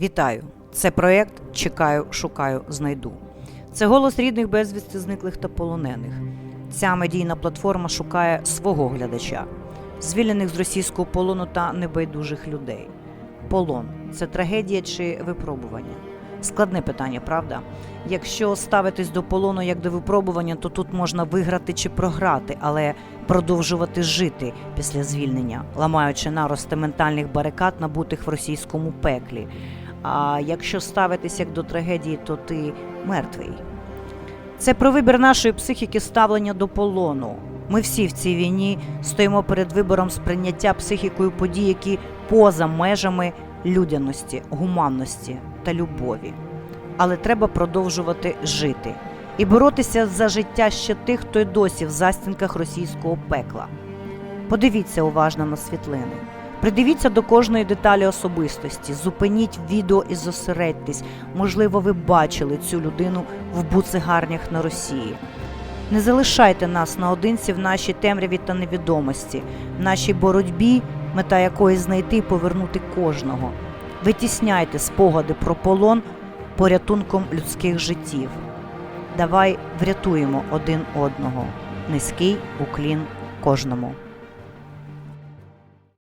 Вітаю! Це проєкт Чекаю, шукаю, знайду. Це голос рідних безвісти зниклих та полонених. Ця медійна платформа шукає свого глядача, звільнених з російського полону та небайдужих людей. Полон це трагедія чи випробування? Складне питання, правда? Якщо ставитись до полону як до випробування, то тут можна виграти чи програти, але продовжувати жити після звільнення, ламаючи нарости ментальних барикад, набутих в російському пеклі. А якщо ставитись як до трагедії, то ти мертвий. Це про вибір нашої психіки ставлення до полону. Ми всі в цій війні стоїмо перед вибором сприйняття психікою подій, які поза межами людяності, гуманності та любові. Але треба продовжувати жити і боротися за життя ще тих, хто й досі в застінках російського пекла. Подивіться уважно на світлини. Придивіться до кожної деталі особистості, зупиніть відео і зосередьтесь. Можливо, ви бачили цю людину в буцегарнях на Росії. Не залишайте нас наодинці в нашій темряві та невідомості, в нашій боротьбі, мета якої знайти і повернути кожного. Витісняйте спогади про полон порятунком людських життів. Давай врятуємо один одного. Низький уклін кожному.